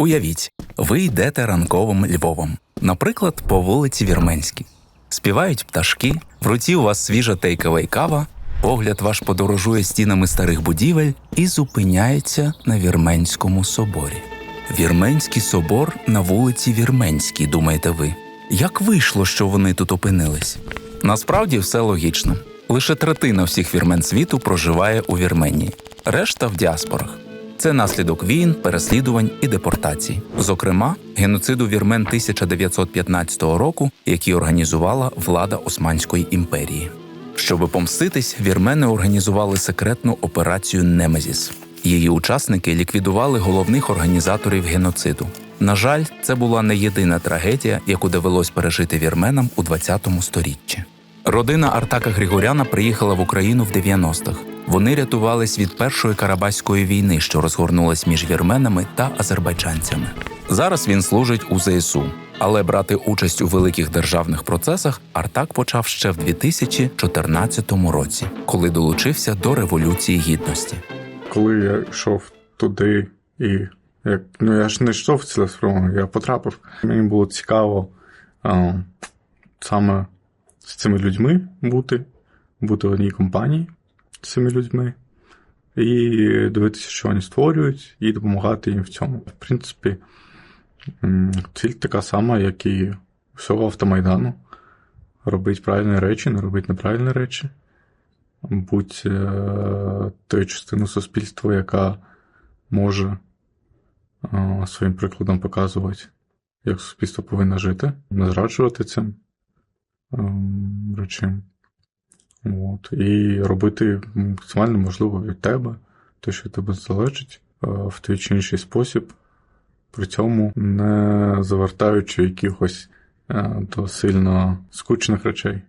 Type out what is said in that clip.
Уявіть, ви йдете ранковим Львовом, наприклад, по вулиці Вірменській. Співають пташки, в руці у вас свіжа тейкова кава, погляд ваш подорожує стінами старих будівель і зупиняється на Вірменському соборі. Вірменський собор на вулиці Вірменській, думаєте ви. Як вийшло, що вони тут опинились? Насправді все логічно. Лише третина всіх вірмен світу проживає у Вірменії, решта в діаспорах. Це наслідок війн, переслідувань і депортацій, зокрема, геноциду вірмен 1915 року, який організувала влада Османської імперії. Щоби помститись, вірмени організували секретну операцію Немезіс. Її учасники ліквідували головних організаторів геноциду. На жаль, це була не єдина трагедія, яку довелось пережити вірменам у 20 сторіччі. Родина Артака Григоряна приїхала в Україну в 90-х. Вони рятувались від першої карабаської війни, що розгорнулась між вірменами та азербайджанцями. Зараз він служить у ЗСУ, але брати участь у великих державних процесах Артак почав ще в 2014 році, коли долучився до Революції Гідності. коли я йшов туди, і як, ну я ж не йшов цілеспрямовано, я потрапив. Мені було цікаво а, саме з цими людьми бути, бути в одній компанії цими людьми, і дивитися, що вони створюють, і допомагати їм в цьому. В принципі, ціль така сама, як і всього автомайдану. Робити правильні речі, не робити неправильні речі будь е, тою частиною суспільства, яка може е, своїм прикладом показувати, як суспільство повинно жити, не зраджувати цим ем, речам. От. І робити максимально можливо від тебе, те, що тебе залежить, е, в той чи інший спосіб, при цьому не завертаючи якихось е, до сильно скучних речей.